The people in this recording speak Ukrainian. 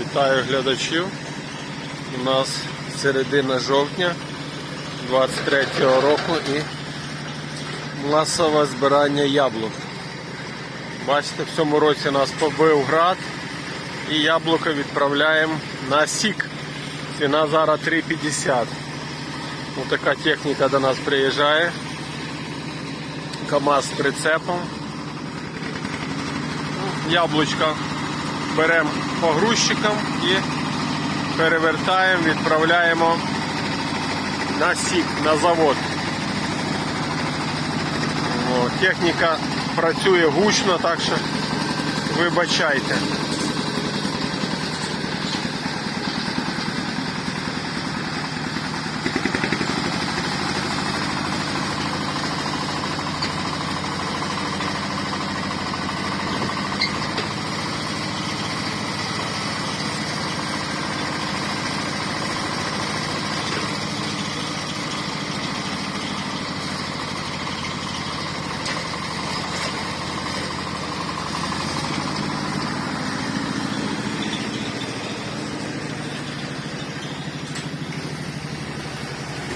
Вітаю глядачів. У нас середина жовтня 23-го року і масове збирання яблук. Бачите, в цьому році нас побив град і яблука відправляємо на сік. Ціна зараз 3,50. Ось така техніка до нас приїжджає. КАМАЗ з прицепом. Яблучка беремо погрузчиком і перевертаємо, відправляємо на сік, на завод. О, техніка працює гучно, так що вибачайте.